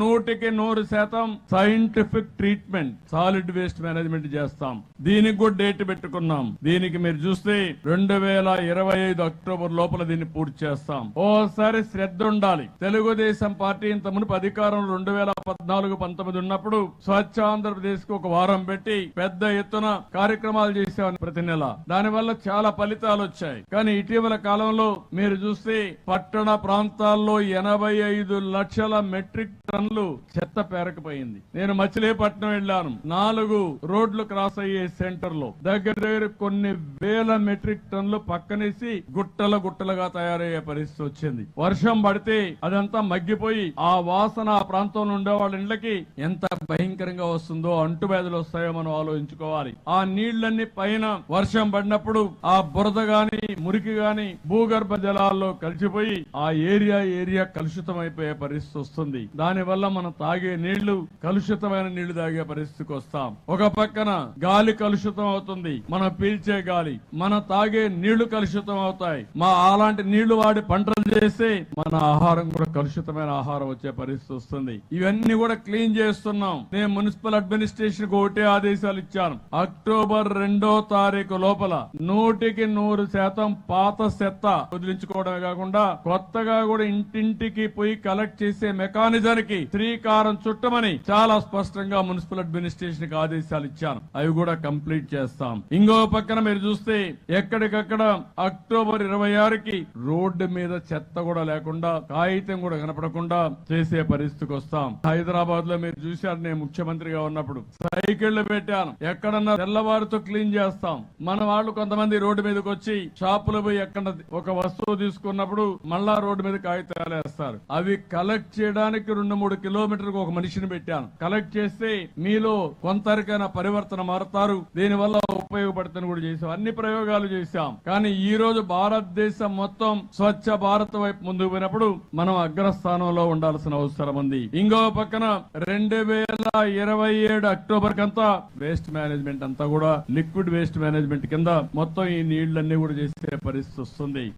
నూటికి నూరు శాతం scientific treatment solid waste management చేస్తాం. దీనికి కూడా డేట్ పెట్టుకున్నాం. దీనికి మీరు చూస్తే రెండు వేల ఇరవై ఐదు అక్టోబర్ లోపల దీన్ని పూర్తి చేస్తాం. ఓసారి శ్రద్ధ ఉండాలి. తెలుగుదేశం పార్టీ ఇంత మునుపు అధికారంలో రెండు వేల పద్నాలుగు పంతొమ్మిది ఉన్నప్పుడు స్వచ్ఛ ఆంధ్రప్రదేశ్కు ఒక వారం పెట్టి పెద్ద ఎత్తున కార్యక్రమాలు చేసామని ప్రతి నెల. దానివల్ల చాలా ఫలితాలు వచ్చాయి. కానీ ఇటీవల కాలంలో మీరు చూస్తే పట్టణ ప్రాంతాల్లో ఎనభై ఐదు లక్షల మెట్రిక్ టన్నులు చెత్త పేరకపోయింది. నేను మచిలీపట్నం వెళ్ళాను. నాలుగు రోడ్లు క్రాస్ అయ్యే సెంటర్లో దగ్గర దగ్గర కొన్ని వేల మెట్రిక్ టన్నులు పక్కనేసి గుట్టల గుట్టలుగా తయారయ్యే పరిస్థితి వచ్చింది. వర్షం పడితే అదంతా మగ్గిపోయి ఆ వాసన ఆ ప్రాంతంలో ఉండే వాళ్ళ ఇండ్లకి ఎంత భయంకరంగా వస్తుందో అంటువ్యాధులు వస్తాయో మనం ఆలోచించుకోవాలి. ఆ నీళ్ళన్నీ పైన వర్షం పడినప్పుడు ఆ బురద గాని మురికి గాని భూగర్భ జలాల్లో కలిసిపోయి ఆ ఏరియా ఏరియా కలుషితం అయిపోయే పరిస్థితి వస్తుంది. దాని వల్ల మనం తాగే నీళ్ళు కలుషితమైన నీళ్ళు తాగే పరిస్థితికి వస్తాం. ఒక పక్కన గాలి కలుషితం అవుతుంది మనం పీల్చే గాలి. మన తాగే నీళ్ళు కలుషితం అవుతాయి. మా అలాంటి నీళ్ళు వాడి పంటలు చేస్తే మన ఆహారం కూడా కలుషితమైన ఆహారం వచ్చే పరిస్థితి వస్తుంది. ఇవన్నీ కూడా క్లీన్ చేస్తున్నాం. నేను మున్సిపల్ అడ్మినిస్ట్రేషన్కు ఒకటే ఆదేశాలు ఇచ్చాను. అక్టోబర్ రెండో తారీఖు లోపల నూటికి నూరు శాతం పాత చెత్త వదిలించుకోవడమే కాకుండా కొత్తగా కూడా ఇంటింటికి పోయి కలెక్ట్ చేసే మెకానిజానికి శ్రీకారం చుట్టమని చాలా స్పష్టంగా మున్సిపల్ అడ్మినిస్ట్రేషన్కి ఆదేశాలు ఇచ్చాను. అవి కూడా కంప్లీట్ చేస్తాం. ఇంకో పక్కన మీరు చూస్తే ఎక్కడికక్కడ అక్టోబర్ ఇరవై ఆరుకి రోడ్డు మీద చెత్త కూడా లేకుండా కాగితం కూడా కనపడకుండా చేసే పరిస్థితికి వస్తాం. హైదరాబాద్లో మీరు చూశారు నేను ముఖ్యమంత్రిగా ఉన్నప్పుడు సైకిళ్ళు పెట్టాను. ఎక్కడన్నా తెల్లవారితో క్లీన్ చేస్తాం. మన వాళ్ళు కొంతమంది రోడ్డు మీదకి వచ్చి షాపులు పోయి ఎక్కడ ఒక వస్తువు తీసుకున్నప్పుడు మళ్ళా రోడ్డు మీద కాగితాలు వేస్తారు. అవి కలెక్ట్ చేయడానికి రెండు మూడు మూడు కిలోమీటర్లకు ఒక మనిషిని పెట్టాను. కలెక్ట్ చేస్తే మీలో కొంతరికైనా పరివర్తన మారుతారు. దీని వల్ల ఉపయోగపడుతుంది కూడా చేసాం అన్ని ప్రయోగాలు చేశాం. కానీ ఈ రోజు భారతదేశం మొత్తం స్వచ్ఛ భారత్ వైపు ముందుకు పోయినప్పుడు మనం అగ్రస్థానంలో ఉండాల్సిన అవసరం ఉంది. ఇంకో పక్కన రెండు వేల ఇరవై ఏడు అక్టోబర్ కంతా వేస్ట్ మేనేజ్మెంట్ అంతా కూడా లిక్విడ్ వేస్ట్ మేనేజ్మెంట్ కింద మొత్తం ఈ నీళ్ళన్నీ కూడా చేసే పరిస్థితి వస్తుంది.